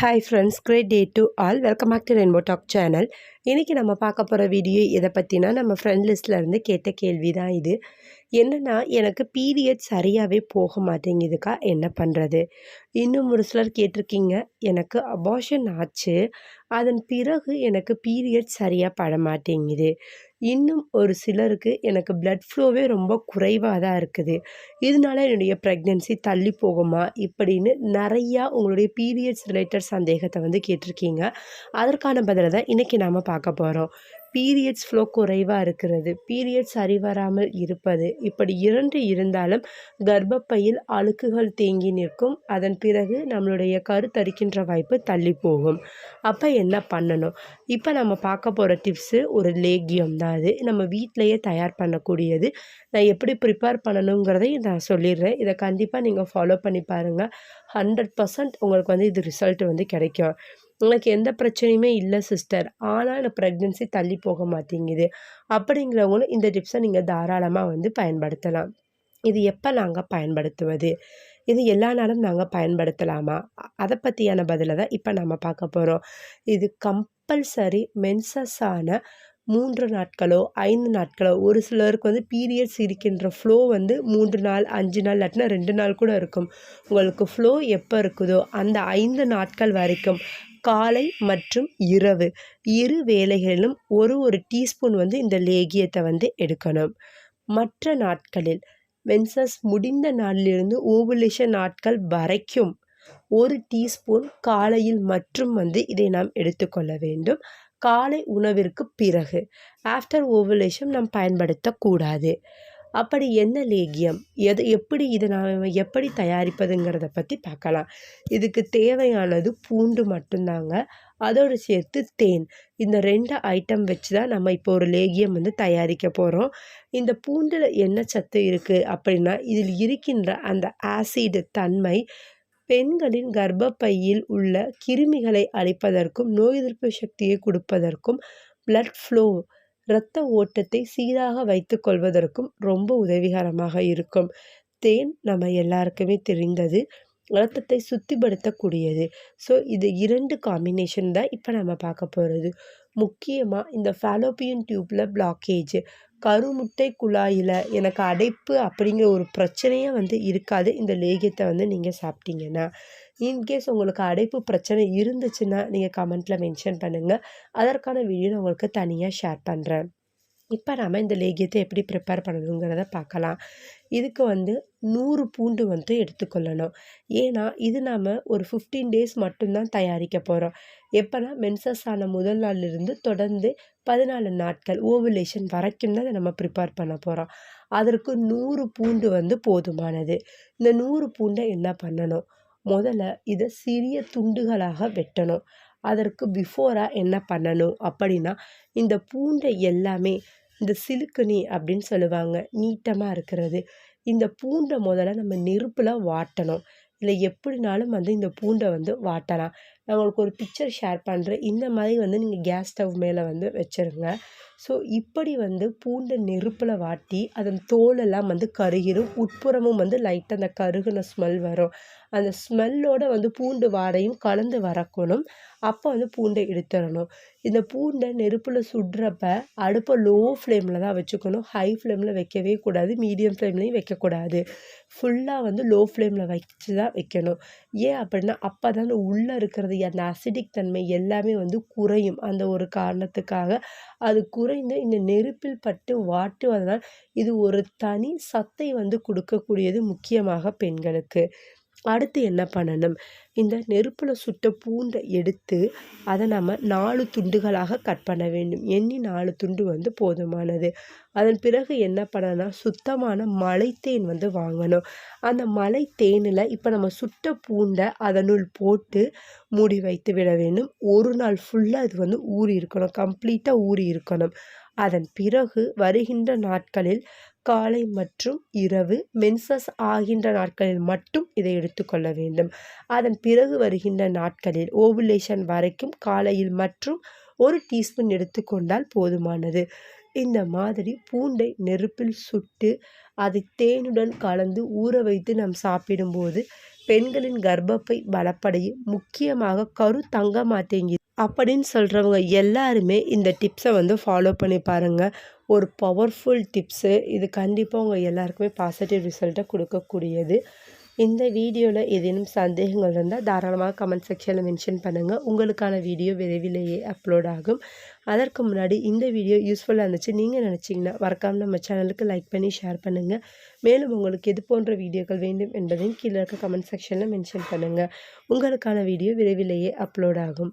Hi friends great day to all welcome back to rainbow talk channel இன்றைக்கி நம்ம பார்க்க போகிற வீடியோ எதை பற்றினா நம்ம ஃப்ரெண்ட் லிஸ்ட்டில் இருந்து கேட்ட கேள்வி தான் இது. என்னென்னா எனக்கு பீரியட் சரியாகவே போக மாட்டேங்குதுக்கா என்ன பண்ணுறது இன்னும் ஒரு சிலர் கேட்டிருக்கீங்க எனக்கு அபார்ஷன் ஆச்சு அதன் பிறகு எனக்கு பீரியட் சரியாக பட மாட்டேங்குது. இன்னும் ஒரு சிலருக்கு எனக்கு பிளட் ஃப்ளோவே ரொம்ப குறைவாக தான் இருக்குது. இதனால என்னுடைய ப்ரெக்னென்சி தள்ளி போகுமா? இப்படின்னு நிறையா உங்களுடைய பீரியட்ஸ் ரிலேட்டட் சந்தேகத்தை வந்து கேட்டிருக்கீங்க. அதற்கான பதிலை தான் இன்றைக்கி நாம் பார்க்க போகிறோம் பீரியட்ஸ் ஃப்ளோ குறைவாக இருக்கிறது. பீரியட்ஸ் சரிவராமல் இருப்பது. இப்படி இரண்டு இருந்தாலும் கர்ப்பப்பையில் அழுக்குகள் தேங்கி நிற்கும். அதன் பிறகு நம்மளுடைய கருத்தரிக்கின்ற வாய்ப்பு தள்ளி போகும். அப்போ என்ன பண்ணணும்? இப்போ நம்ம பார்க்க போகிற டிப்ஸு ஒரு லேகியம் தான் அது. நம்ம வீட்டிலையே தயார் பண்ணக்கூடியது. நான் எப்படி ப்ரிப்பேர் பண்ணணுங்கிறதை நான் சொல்லிடுறேன். இதை கண்டிப்பாக நீங்கள் ஃபாலோ பண்ணி பாருங்கள் ஹண்ட்ரட் பர்சன்ட் உங்களுக்கு வந்து இது ரிசல்ட் வந்து கிடைக்கும். உங்களுக்கு எந்த பிரச்சனையுமே இல்லை சிஸ்டர் ஆனால் எனக்கு ப்ரெக்னென்சி தள்ளி போக மாட்டேங்குது. அப்படிங்கிறவங்களும் இந்த டிப்ஸை நீங்கள் தாராளமாக வந்து பயன்படுத்தலாம். இது எப்போ நாங்கள் பயன்படுத்துவது? இது எல்லா நாளும் நாங்கள் பயன்படுத்தலாமா? அதை பற்றியான பதிலை தான் இப்போ நம்ம பார்க்க போகிறோம் இது கம்பல்சரி மென்சஸான மூன்று நாட்களோ ஐந்து நாட்களோ ஒரு சிலருக்கு வந்து பீரியட்ஸ் இருக்கின்ற ஃப்ளோ வந்து மூன்று நாள் அஞ்சு நாள் இல்லாட்டினா ரெண்டு நாள் கூட இருக்கும். உங்களுக்கு ஃப்ளோ எப்போ இருக்குதோ அந்த ஐந்து நாட்கள் வரைக்கும் காலை மற்றும் இரவு. இரு வேளைகளிலும் ஒரு ஒரு டீஸ்பூன் வந்து இந்த லேகியத்தை வந்து எடுக்கணும். மற்ற நாட்களில் மென்சஸ் முடிந்த நாளிலிருந்து ஓவுலேஷன் நாட்கள் வரைக்கும் ஒரு டீஸ்பூன் காலையில் மற்றும் வந்து இதை நாம் எடுத்துக்கொள்ள வேண்டும். காலை உணவிற்கு பிறகு ஆஃப்டர் ஓவுலேஷன் நாம் பயன்படுத்தக்கூடாது அப்படி என்ன லேகியம்? எது எப்படி இதை நாம் எப்படி தயாரிப்பதுங்கிறத பற்றி பார்க்கலாம். இதுக்கு தேவையானது பூண்டு மட்டும்தாங்க. அதோடு சேர்த்து தேன். இந்த ரெண்டு ஐட்டம் வச்சு தான் நம்ம இப்போ ஒரு லேகியம் வந்து தயாரிக்க போகிறோம் இந்த பூண்டில் என்ன சத்து இருக்குது அப்படின்னா இதில் இருக்கின்ற அந்த ஆசிடு தன்மை பெண்களின் கர்ப்பப்பையில் உள்ள கிருமிகளை அழிப்பதற்கும் நோய் எதிர்ப்பு சக்தியை கொடுப்பதற்கும் பிளட் ஃப்ளோ இரத்த ஓட்டத்தை சீராக வைத்துக்கொள்வதற்கும் ரொம்ப உதவிகரமாக இருக்கும். தேன் நம்ம எல்லாருக்குமே தெரிந்தது. ரத்தத்தை சுத்திப்படுத்தக்கூடியது. ஸோ இது இரண்டு காம்பினேஷன் தான் இப்போ நம்ம பார்க்க போகிறது முக்கியமாக இந்த ஃபாலோபியன் டியூப்பில் பிளாக்கேஜ் கருமுட்டை குழாயில் எனக்கு அடைப்பு அப்படிங்கிற ஒரு பிரச்சனையே வந்து இருக்காது. இந்த லேகியத்தை வந்து நீங்கள் சாப்பிட்டீங்கன்னா. இன்கேஸ் உங்களுக்கு அடைப்பு பிரச்சனை இருந்துச்சுன்னா நீங்கள் கமெண்ட்டில் மென்ஷன் பண்ணுங்கள் அதற்கான வீடியோ நான் உங்களுக்கு தனியாக ஷேர் பண்ணுறேன் இப்போ நாம் இந்த லேகியத்தை எப்படி ப்ரிப்பேர் பண்ணணுங்கிறத பார்க்கலாம். இதுக்கு வந்து நூறு பூண்டு வந்து எடுத்துக்கொள்ளணும். ஏன்னா இது நாம் ஒரு ஃபிஃப்டீன் டேஸ் மட்டும்தான் தயாரிக்க போகிறோம் எப்போனா மென்சஸ் ஆன முதல் நாள்லேருந்து தொடர்ந்து பதினாலு நாட்கள் ஓவலேஷன் வரைக்கும் தான் நம்ம ப்ரிப்பேர் பண்ண போகிறோம் அதற்கு நூறு பூண்டு வந்து போதுமானது. இந்த நூறு பூண்டை என்ன பண்ணணும்? முதல்ல இதை சிறிய துண்டுகளாக வெட்டணும். அதற்கு பிஃபோராக என்ன பண்ணணும் அப்படின்னா இந்த பூண்டை எல்லாமே இந்த சிலுக்குனி அப்படின்னு சொல்லுவாங்க நீட்டமாக இருக்கிறது. இந்த பூண்டை முதல்ல நம்ம நெருப்பில் வாட்டணும். இல்லை எப்படினாலும் வந்து இந்த பூண்டை வந்து வாட்டலாம். நான் உங்களுக்கு ஒரு பிக்சர் ஷேர் பண்ணுறேன் இந்த மாதிரி வந்து நீங்கள் கேஸ் ஸ்டவ் மேலே வந்து வச்சுருங்க. ஸோ இப்படி வந்து பூண்டை நெருப்பில் வாட்டி அதன் தோலெல்லாம் வந்து கருகிரும். உட்புறமும் வந்து லைட்டாக அந்த கருகின ஸ்மெல் வரும். அந்த ஸ்மெல்லோட வந்து பூண்டு வாடையும் கலந்து வரக்கணும். அப்போ வந்து பூண்டை எடுத்துடணும். இந்த பூண்டை நெருப்பில் சுடுறப்ப அடுப்பை லோ ஃப்ளேமில் தான் வச்சுக்கணும். ஹை ஃப்ளேமில் வைக்கவே கூடாது. மீடியம் ஃப்ளேம்லேயும் வைக்கக்கூடாது. ஃபுல்லாக வந்து லோ ஃப்ளேமில் வச்சு தான் வைக்கணும். ஏன் அப்படின்னா அப்போ தான் உள்ளே இருக்கிறது அந்த அசிடிக் தன்மை எல்லாமே வந்து குறையும். அந்த ஒரு காரணத்துக்காக அது குறைந்து இந்த நெருப்பில் பட்டு வாட்டுவதனால் இது ஒரு தனி சத்தை வந்து கொடுக்கக்கூடியது முக்கியமாக பெண்களுக்கு. அடுத்து என்ன பண்ணணும்? இந்த நெருப்பில் சுட்ட பூண்டை எடுத்து அதை நம்ம நாலு துண்டுகளாக கட் பண்ண வேண்டும். எண்ணி நாலு துண்டு வந்து போதுமானது. அதன் பிறகு என்ன பண்ணனா சுத்தமான மலைத்தேன் வந்து வாங்கணும். அந்த மலை தேனில் இப்போ நம்ம சுட்ட பூண்டை அதனுள் போட்டு மூடி வைத்து விட வேண்டும். ஒரு நாள் ஃபுல்லாக அது வந்து ஊறி இருக்கணும். கம்ப்ளீட்டாக ஊறி இருக்கணும். அதன் பிறகு வருகின்ற நாட்களில் காலை மற்றும் இரவு மென்சஸ் ஆகின்ற நாட்களில் மட்டும் இதை எடுத்துக்கொள்ள வேண்டும். அதன் பிறகு வருகின்ற நாட்களில் ஓவுலேஷன் வரைக்கும் காலையில் மற்றும் ஒரு டீஸ்பூன் எடுத்துக்கொண்டால் போதுமானது. இந்த மாதிரி பூண்டை நெருப்பில் சுட்டு அதை தேனுடன் கலந்து ஊற வைத்து நாம் சாப்பிடும்போது பெண்களின் கர்ப்பப்பை பலப்படையும். முக்கியமாக கரு தங்க அப்படின்னு சொல்கிறவங்க எல்லாருமே இந்த டிப்ஸை வந்து ஃபாலோ பண்ணி பாருங்கள் ஒரு பவர்ஃபுல் டிப்ஸு இது கண்டிப்பாக உங்கள் எல்லாருக்குமே பாசிட்டிவ் ரிசல்ட்டை கொடுக்கக்கூடியது. இந்த வீடியோவில் ஏதேனும் சந்தேகங்கள் இருந்தால் தாராளமாக கமெண்ட் செக்ஷனில் மென்ஷன் பண்ணுங்கள் உங்களுக்கான வீடியோ விரைவிலேயே அப்லோட் ஆகும். அதற்கு முன்னாடி இந்த வீடியோ யூஸ்ஃபுல்லாக இருந்துச்சு நீங்கள் நினச்சிங்கன்னா மறக்காமல் நம்ம சேனலுக்கு லைக் பண்ணி ஷேர் பண்ணுங்கள் மேலும் உங்களுக்கு எது போன்ற வீடியோக்கள் வேண்டும் என்பதையும் கீழே இருக்க கமெண்ட் செக்ஷனில் மென்ஷன் பண்ணுங்கள் உங்களுக்கான வீடியோ விரைவிலேயே அப்லோட் ஆகும்.